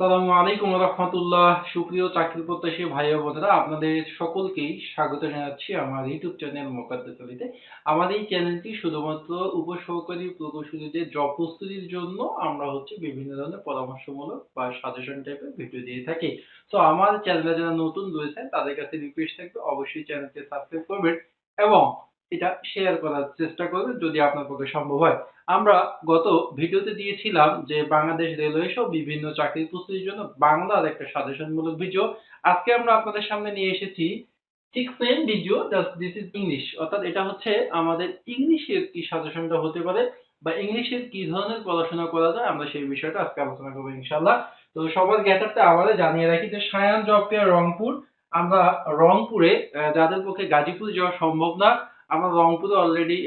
সালামু আলাইকুম রহমতুল্লাহ। সুপ্রিয় চাকরি প্রত্যাশী ভাই বোনেরা, আপনাদের সকলকেই স্বাগত জানাচ্ছি আমার ইউটিউব চ্যানেল মোকাদ্দেসালিতে আমাদের এই চ্যানেলটি শুধুমাত্র উপসহকারী প্রকৌশলীদের জব প্রস্তুতির জন্য আমরা হচ্ছে বিভিন্ন ধরনের পরামর্শমূলক বা সাজেশন টাইপের ভিডিও দিয়ে থাকি। তো আমার চ্যানেলে যারা নতুন রয়েছেন, তাদের কাছে রিকোয়েস্ট থাকবে অবশ্যই চ্যানেলকে সাবস্ক্রাইব করবেন এবং এটা শেয়ার করার চেষ্টা করবেন যদি আপনার পক্ষে সম্ভব হয়। আমরা গত ভিডিওতে দিয়েছিলাম যে বাংলাদেশ রেলওয়ে সহ বিভিন্ন চাকরির প্রস্তুতির জন্য বাংলার একটা সাজেশনমূলক ভিডিও। আজকে আমরা আপনাদের সামনে নিয়ে এসেছি। ভিডিও দিস ইজ ইংলিশ অর্থাৎ এটা হচ্ছে আমাদের ইংলিশের কি সাজেশনটা হতে পারে বা ইংলিশের কি ধরনের পড়াশোনা করা যায়, আমরা সেই বিষয়টা আজকে আলোচনা করব ইনশাল্লাহ তো সবার জ্ঞাতার্থে আবারও জানিয়ে রাখি যে সায়ান জব ফেয়ার রংপুর। আমরা রংপুরে যাদের পক্ষে গাজীপুর যাওয়া সম্ভব না আমরা রংপুরে অলরেডি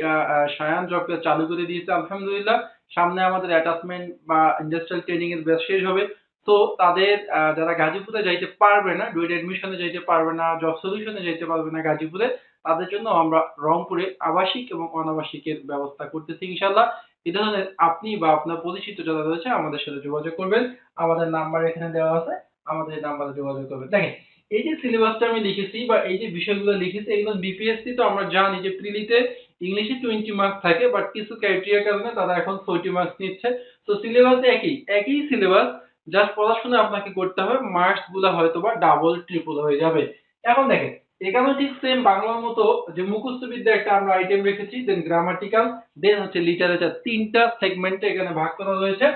সায়ান জব চালু করে দিয়েছে, আলহামদুলিল্লাহ। সামনে আমাদের অ্যাটাচমেন্ট বা ইন্ডাস্ট্রিয়াল ট্রেনিং এর ব্যাচ শেষ হবে। তো তাদের যারা গাজীপুরে যাইতে পারবে না ডুয়েট এডমিশনে যাইতে পারবে না জব সলিউশনে যাইতে পারবে না গাজীপুরে, তাদের জন্য আমরা রংপুরে আবাসিক এবং অনাবাসিকের ব্যবস্থা করতেছি ইনশাল্লাহ এই ধরনের আপনি বা আপনার পরিচিত যারা রয়েছে, আমাদের সাথে যোগাযোগ করবেন। আমাদের নাম্বার এখানে দেওয়া আছে, আমাদের নাম্বারে যোগাযোগ করবেন। দেখেন এই যে সিলেবাসটা আমি লিখেছি বা এই যে বিষয়গুলো লিখেছি, এগুলো বিপিএসসি তো আমরা জানি যে প্রিলিতে ইংলিশে টোয়েন্টি মার্কস থাকে বাট কিছু ক্রাইটেরিয়ার কারণে তারা এখন ফোরটি মার্কস নিচ্ছে। তো সিলেবাস একই একই সিলেবাস জাস্ট পড়াশোনা আপনাকে করতে হবে মার্কসগুলো হয়তো বা ডাবল ট্রিপল হয়ে যাবে। এখন দেখেন, এখানেও ঠিক সেম বাংলার মতো যে মুখস্থ বিদ্যা একটা আমরা আইটেম রেখেছি দেন গ্রামাটিক্যাল দেন হচ্ছে লিটারেচার তিনটা সেগমেন্টে এখানে ভাগ করা রয়েছে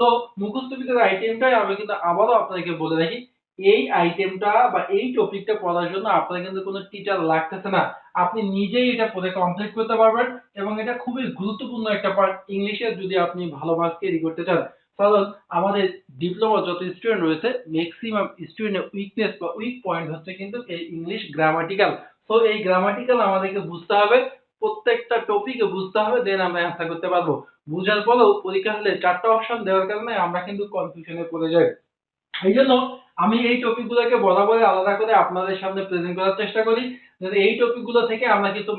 তো মুখস্থ বিদ্যার আইটেমটাই আমি কিন্তু আবারও আপনাদেরকে বলে রাখি এই আইটেমটা বা এই টপিকটা পড়ার জন্য আপনার কিন্তু কোনো টিচার লাগতেছে না। আপনি নিজেই এটা পড়ে কমপ্লিট করতে পারবেন এবং এটা খুবই গুরুত্বপূর্ণ একটা পার্ট ইংলিশে যদি আপনি ভালো মার্কস ক্যারি করতে চান কারণ আমাদের ডিপ্লোমা যত স্টুডেন্ট রয়েছে ম্যাক্সিমাম স্টুডেন্টের উইকনেস বা উইক পয়েন্ট হচ্ছে কিন্তু এই ইংলিশ গ্রামাটিক্যাল তো এই গ্রামাটিক্যাল আমাদেরকে বুঝতে হবে, প্রত্যেকটা টপিকে বুঝতে হবে দেন আমরা অ্যান্সার করতে পারব। বুঝার পরেও পরীক্ষা হলে চারটা অপশন দেওয়ার কারণে আমরা কিন্তু কনফিউশনে পড়ে যাই। এই জন্য আমি এই টপিক টপিকগুলোকে বরাবরই আলাদা করে আপনাদের সামনে প্রেজেন্ট করার চেষ্টা করি। যাতে এই টপিকগুলো থেকে আমরা কিন্তু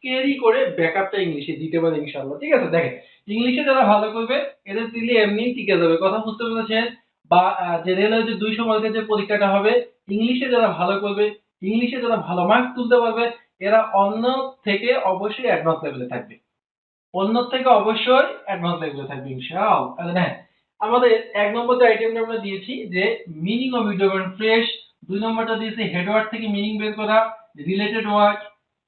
ক্যারি করে ব্যাকআপটা ইংলিশে দিতে পারি ইনশাআল্লাহ। ঠিক আছে? দেখেন ইংলিশে যারা ভালো করবে এদের দিলে এমনিই টিকে যাবে। কথা বুঝতে পেরেছেন? বা আহ, যে দুইশো মার্কের যে পরীক্ষাটা হবে ইংলিশে যারা ভালো করবে ইংলিশে যারা ভালো মার্কস তুলতে পারবে এরা অন্য থেকে অবশ্যই অ্যাডভান্স লেভেলে থাকবে। অন্য থেকে অবশ্যই অ্যাডভান্স লেভেলে থাকবে ইনশাআল্লাহ। তাহলে হ্যাঁ আমাদের এক নম্বর যে আইটেমটা আমরা দিয়েছি যে মিনিং অফ ভিডিও ফ্রেশ দুই নম্বরটা দিয়েছি হেডওয়ার্ড থেকে মিনিং বের করা রিলেটেড ওয়ার্ড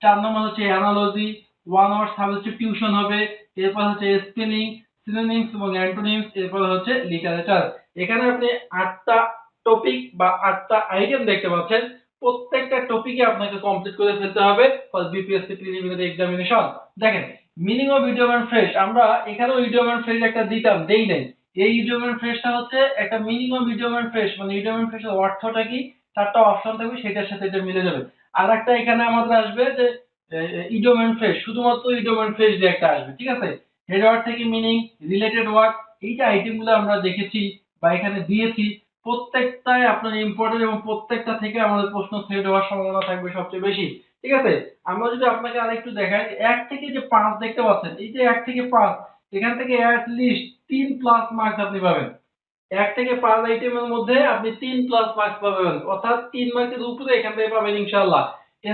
চার নম্বর হচ্ছে analogy one hour subject tuition হবে, এরপর হচ্ছে স্পেলিং সিনোনিমস এবং অ্যান্টোনিমস এরপর হচ্ছে লিটারেচার এখানে আপনি আটটা টপিক বা আটটা আইটেম দেখতে পাচ্ছেন, প্রত্যেকটা টপিকে আপনাকে কমপ্লিট করে ফেলতে হবে ফর বিপিএসসি প্রিলিমিনারি এক্সামিনেশন দেখেন মিনিং অফ ভিডিও ফ্রেশ আমরা এখানেও ভিডিও ফ্রেশ একটা দিতাম, দেই নাই। এই ইডিওমেন ফ্রেশটা হচ্ছে একটা মিনিমাম ইডিওমেন ফ্রেশ মানে ইডিওমেন ফ্রেশের অর্থটা কি? চারটা অপশন থাকবে, সেটার সাথে এটা মিলে যাবে। আর একটা এখানে আমাদের আসবে যে ইডিওমেন ফ্রেশ, শুধুমাত্র ইডিওমেন ফ্রেশ দিয়ে একটা আসবে, ঠিক আছে? হেডওয়ার্ড থেকে মিনিং রিলেটেড ওয়ার্ড এইটা আইটেমগুলো আমরা দেখেছি বা এখানে দিয়েছি। প্রত্যেকটাই আপনার ইম্পর্টেন্ট এবং প্রত্যেকটা থেকে আমাদের প্রশ্ন থ্রেড হওয়ার সম্ভাবনা থাকবে সবচেয়ে বেশি, ঠিক আছে? আমরা যদি আপনাকে আরেকটু দেখাই, এক থেকে যে পাঁচ দেখতে পাচ্ছেন, এই যে এক থেকে পাঁচ এখান থেকে অ্যাট লিস্ট তিন প্লাস মার্কস আপনি পাবেন। এক থেকে পাঁচ আইটেমের মধ্যে আপনি তিন প্লাস মার্কস পাবেন। অর্থাৎ তিন মার্কের উপরে এখান থেকে পাবেন ইনশাআল্লাহ।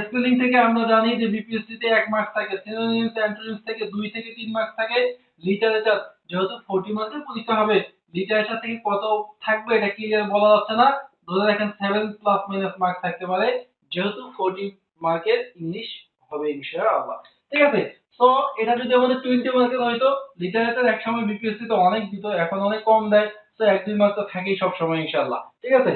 স্পেলিং থেকে আমরা জানি যে বিপিএসসি তে এক মার্কস থাকে সিনোনিমস অ্যান্টোনিমস থেকে দুই থেকে তিন মার্কস থাকে। লিটারেচার যেহেতু ফোর্টি মার্কের পরীক্ষা হবে লিটারেচার থেকে কত থাকবে এটা ক্লিয়ার বলা যাচ্ছে না। ধরে রাখেন সেভেন প্লাস মাইনাস মার্কস থাকতে পারে, যেহেতু ফোর্টি মার্কের ইংলিশ হবে ইনশাআল্লাহ। ঠিক আছে? তো এটা যদি আমাদের টোয়েন্টি মার্কের হয়তো লিটারেচার এক সময় বিপিএসসি তে অনেক দিত, এখন অনেক কম দেয়। তো এক দুই মার্ক তো থাকেই সব সময়, ইনশাআল্লাহ। ঠিক আছে?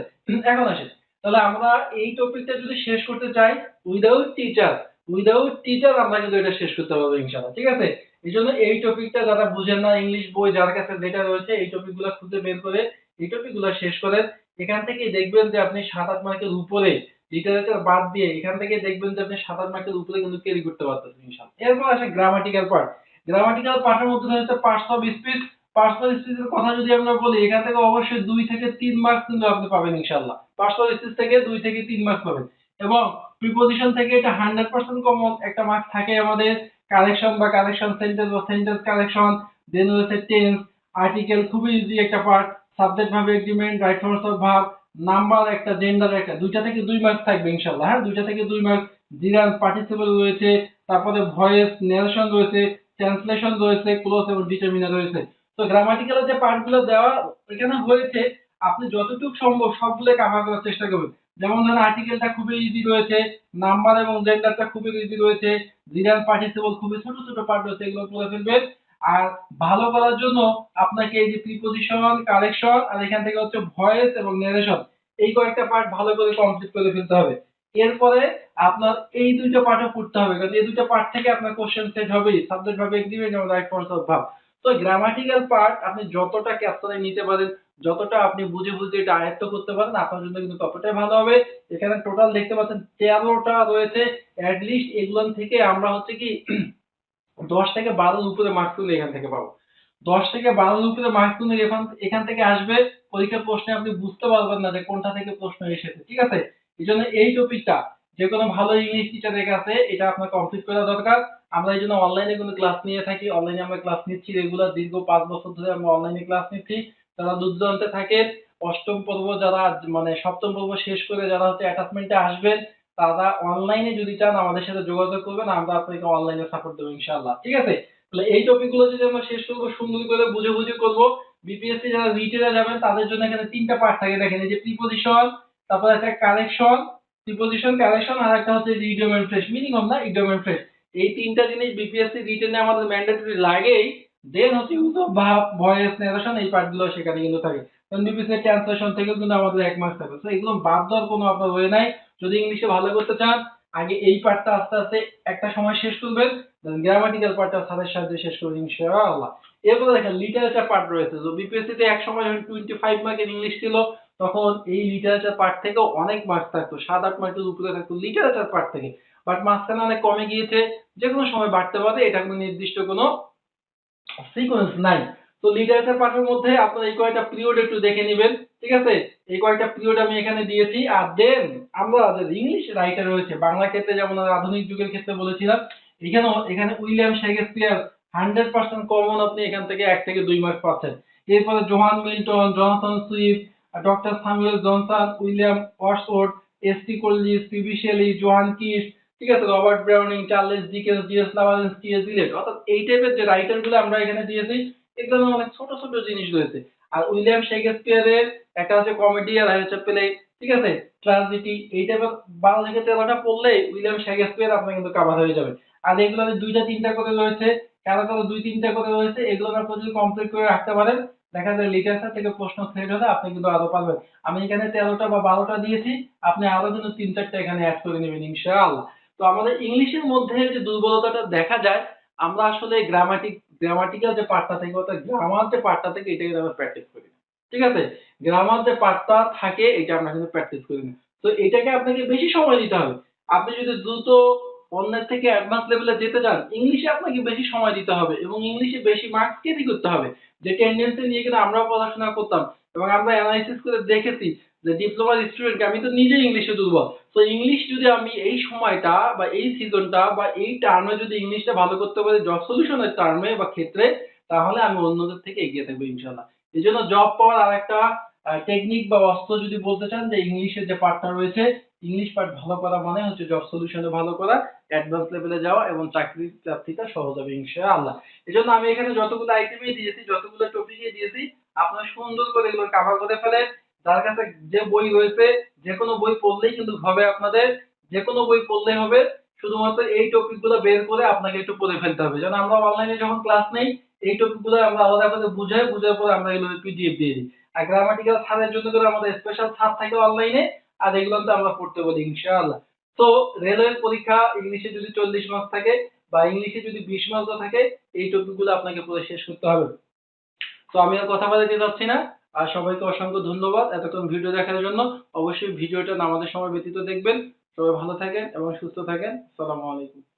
এখন আসে। তাহলে আমরা এই টপিকটা যদি শেষ করতে চাই উইদাউট টিচার উইদাউট টিচার আমরা কিন্তু এটা শেষ করতে পারব, ইনশাআল্লাহ। ঠিক আছে? এই জন্য এই টপিকটা যারা বুঝেন না ইংলিশ বই যার কাছে যেটা রয়েছে, এই টপিকগুলো খুঁজে বের করে, এই টপিকগুলো শেষ করেন। এখান থেকে দেখবেন যে আপনি সাত, আট মার্কের উপরে লিটারেচার বাদ দিয়ে এখান থেকে দেখবেন যে আপনি সাত মার্কের উপরে কিন্তু ক্যারি করতে পারতেছেন ইনশাআল্লাহ। এরপর আসে গ্রামাটিক্যাল পার্ট গ্রামাটিক্যাল পার্টের মধ্যে রয়েছে parts of speech parts of স্পিচের কথা যদি আমরা বলি, এখান থেকে অবশ্যই দুই থেকে তিন মার্কস কিন্তু আপনি পাবেন ইনশাআল্লাহ। পার্টস অফ স্পিচ থেকে দুই থেকে তিন মার্কস পাবেন। এবং প্রিপোজিশন থেকে এটা হান্ড্রেড পার্সেন্ট কমন একটা মার্কস থাকে আমাদের। কালেকশন বা কালেকশন সেন্টেন্স বা সেন্টেন্স কালেকশন দেন রয়েছে টেন্স আর্টিকেল খুবই ইজি একটা পার্ট সাবজেক্ট ভাবে agreement right forms of verb number একটা জেন্ডার একটা, দুইটা থেকে দুই মার্ক থাকবে ইনশাল্লাহ হ্যাঁ দুইটা থেকে দুই মার্ক জিরান পার্টিসিপেল রয়েছে, তারপরে ভয়েস নেরেশন রয়েছে ট্রান্সলেশন রয়েছে ক্লোজ এবং ডিটারমিনার রয়েছে। তো গ্রামাটিক্যালের যে পার্টগুলো দেওয়া, এখানে হয়েছে, আপনি যতটুকু সম্ভব সবগুলো কাভার করার চেষ্টা করবেন। যেমন ধরেন আর্টিকেলটা খুবই ইজি রয়েছে, নাম্বার এবং জেন্ডারটা খুবই ইজি রয়েছে জিরান পার্টিসিপল খুবই ছোট ছোট পার্ট রয়েছে, এগুলো পড়ে ফেলবেন। আর ভালো করার জন্য আপনাকে এই যে প্রিপোজিশন কারেকশন আর এখান থেকে হচ্ছে ভয়েস এবং নেরেশন এই কয়েকটা পার্ট ভালো করে কমপ্লিট করে ফেলতে হবে। এরপরে আপনার এই দুইটা পার্টও পড়তে হবে, কারণ এই দুইটা পার্ট থেকে আপনার কোশ্চেন সেট হবেই সাবজেক্ট ভাবে এগ্রিমেন্ট এবং রাইট ফর্মস অফ ভাব তো গ্রামাটিক্যাল পার্ট আপনি যতটা ক্যাপচারে নিতে পারেন, যতটা আপনি বুঝে বুঝে এটা আয়ত্ত করতে পারেন, আপনার জন্য কিন্তু ততটাই ভালো হবে। এখানে টোটাল দেখতে পাচ্ছেন তেরোটা রয়েছে অ্যাটলিস্ট এগুলো থেকে আমরা হচ্ছে কি দশ থেকে বারোর উপরে মার্কস তুলে এখান থেকে পাবো। দশ থেকে বারোর উপরে মার্কস তুলে এখান এখান থেকে আসবে পরীক্ষার প্রশ্নে আপনি বুঝতে পারবেন না যে কোনটা থেকে প্রশ্ন এসেছে, ঠিক আছে? এই জন্য এই টপিকটা যে কোনো ভালো ইংলিশ টিচারের কাছে এটা আপনার কমপ্লিট করা দরকার। আমরা এই জন্য অনলাইনে কোনো ক্লাস নিয়ে থাকি অনলাইনে আমরা ক্লাস নিচ্ছি রেগুলার দীর্ঘ পাঁচ বছর ধরে আমরা অনলাইনে ক্লাস নিচ্ছি। যারা দূর থাকে অষ্টম পর্ব যারা মানে সপ্তম পর্ব শেষ করে যারা হচ্ছে অ্যাটাচমেন্টে আসবেন তারা অনলাইনে যদি চান আমাদের সাথে যোগাযোগ করবেন, আমরা আপনাকে অনলাইনে সাপোর্ট দেবো ইনশাআল্লাহ। ঠিক আছে? তাহলে এই টপিকগুলো যদি আমরা শেষ করব, সুন্দর করে বুঝে বুঝে করব বিপিএসসি যারা রিটেলে যাবেন, তাদের জন্য এখানে তিনটা পার্ট থাকে। দেখেন, এই যে প্রিপোজিশন তারপর একটা কারেকশন প্রিপোজিশন কারেকশন আর একটা হচ্ছে ইডিয়ম এন্ড ফ্রেশ মিনিমাম না ইডিয়ম এন্ড ফ্রেশ এই তিনটা জিনিস বিপিএসসি রিটেনে আমাদের ম্যান্ডেটরি লাগেই। দেন হচ্ছে use of verb voice narration এই পার্টগুলো সেখানে কিন্তু থাকে। কারণ বিপিএসসি ট্রান্সলেশন থেকেও কিন্তু আমাদের এক মাস থাকে। তো এগুলো বাদ দেওয়ার কোনো আপনার ওয়ে নাই। যদি ইংলিশে ভালো করতে চান, আগে এই পার্টটা আস্তে আস্তে একটা সময় শেষ করবেন গ্রামাটিক্যাল পার্টটা স্যারের সাথে শেষ করবেন ইনশাআল্লাহ এরপরে দেখেন লিটারেচার পার্ট রয়েছে। তো বিপিএসসি তে এক সময় যখন টোয়েন্টি ফাইভ মার্কের ইংলিশ ছিল, তখন এই লিটারেচার পার্ট থেকেও অনেক মার্কস থাকতো। সাত আট মার্কের উপরে থাকতো লিটারেচার পার্ট থেকে। বাট মাঝখানে অনেক কমে গিয়েছে যে কোনো সময় বাড়তে পারে, এটা কোনো নির্দিষ্ট কোনো সিকোয়েন্স নাই। তো লিটারেচার পার্টের মধ্যে আপনার এই কয়েকটা পিরিয়ড একটু দেখে নেবেন, ঠিক আছে? এই কয়েকটা পিরিয়ড আমি এখানে দিয়েছি। আর দেন আমরা যে ইংলিশ রাইটার রয়েছে, বাংলা ক্ষেত্রে যেমন আধুনিক যুগের ক্ষেত্রে বলেছিলাম, এখানেও এখানে William Shakespeare hundred percent common আপনি এখান থেকে এক থেকে দুই মার্ক পাচ্ছেন। এরপরে John Milton Johnson Swift doctor Samuel Johnson, William Wordsworth S T Coleridge PB Shelley, John Keats, ঠিক আছে? Robert Browning, Charles Dickens DS Lawrence TS Eliot অর্থাৎ এই টাইপের যে রাইটারগুলো আমরা এখানে দিয়েছি এগুলো অনেক ছোট ছোট জিনিস রয়েছে। আর উইলিয়াম শেক্সপিয়ারের একটা হচ্ছে কমেডি আর হচ্ছে প্লে ঠিক আছে? ট্রাজেডি এই টাইপের বারো থেকে তেরোটা পড়লেই উইলিয়াম শেক্সপিয়ার আপনার কিন্তু কাভার হয়ে যাবে। আর এগুলো দুইটা, তিনটা করে রয়েছে কারও কারও দুই, তিনটা করে রয়েছে, এগুলো আপনি যদি কমপ্লিট করে রাখতে পারেন। দেখা যায় লিটারেচার থেকে প্রশ্ন সেট হলে আপনি কিন্তু আরও পারবেন। আমি এখানে তেরোটা বা বারোটা দিয়েছি, আপনি আরও কিন্তু তিন চারটা এখানে অ্যাড করে নেবেন, ইনশাআল্লাহ। তো আমাদের ইংলিশের মধ্যে যে দুর্বলতাটা দেখা যায়, আমরা আসলে গ্রামাটিক গ্রামাটিক্যাল যে পার্টটা থাকে, অর্থাৎ গ্রামার যে পার্টটা থাকে, এটাকে আমরা প্র্যাকটিস করি। ঠিক আছে? গ্রামার যে পার্টটা থাকে, এটা আমরা কিন্তু প্র্যাকটিস করি না। তো এটাকে আপনাকে বেশি সময় দিতে হবে। আপনি যদি দ্রুত অন্যের থেকে অ্যাডভান্স লেভেলে যেতে চান ইংলিশে আপনাকে বেশি সময় দিতে হবে এবং ইংলিশে বেশি মার্কস ক্যারি করতে হবে। যে টেন্ডেন্সি নিয়ে কিন্তু আমরাও পড়াশোনা করতাম এবং আমরা অ্যানালাইসিস করে দেখেছি যে ডিপ্লোমার স্টুডেন্ট আমি তো নিজেই ইংলিশে দুর্বল তো ইংলিশ যদি আমি এই সময়টা বা এই সিজনটা বা এই টার্মে যদি ইংলিশটা ভালো করতে পারি জব সলিউশনের টার্মে বা ক্ষেত্রে, তাহলে আমি অন্যদের থেকে এগিয়ে থাকব ইনশাল্লাহ এই জন্য জব পাওয়ার আরেকটা টেকনিক বা অস্ত্র যদি বলতে চান, যে ইংলিশের যে পার্টটা রয়েছে ইংলিশ পার্ট ভালো করা মানে হচ্ছে জব সলিউশনে ভালো করা অ্যাডভান্স লেভেলে যাওয়া এবং চাকরির প্রাপ্তিটা সহজ হবে ইনশাআল্লাহ। এই জন্য আমি এখানে যতগুলো আইটেমই দিয়েছি, যতগুলো টপিকই দিয়েছি আপনারা সুন্দর করে এগুলো কাভার করে ফেলেন। যার কাছে যে বই রয়েছে যে কোনো বই পড়লেই কিন্তু হবে আপনাদের যে কোনো বই পড়লেই হবে। শুধুমাত্র এই টপিকগুলো বের করে আপনাকে একটু পড়ে ফেলতে হবে। যেন আমরা অনলাইনে যখন ক্লাস নেই, এই টপিকগুলো আমরা আলাদা করে বুঝাই বুঝার পরে আমরা এগুলো পিডিএফ দিয়ে দিই। আর গ্রামাটিক্যাল ছাড়ের জন্য করে আমাদের স্পেশাল ছাড় থাকে অনলাইনে আর এগুলো তো আমরা পড়তে বলি, ইনশাআল্লাহ। তো রেলওয়ের পরীক্ষা ইংলিশে যদি চল্লিশ মার্কস থাকে, বা ইংলিশে যদি বিশ মার্কও থাকে, এই টপিকগুলো আপনাকে পড়ে শেষ করতে হবে। তো আমি আর কথা বলে দিতে চাচ্ছি না। আর সবাইকে অসংখ্য ধন্যবাদ এতক্ষণ ভিডিও দেখার জন্য। অবশ্যই ভিডিওটা আমাদের সময় ব্যতীত দেখবেন। সবাই ভালো থাকেন এবং সুস্থ থাকেন। সালামু আলাইকুম।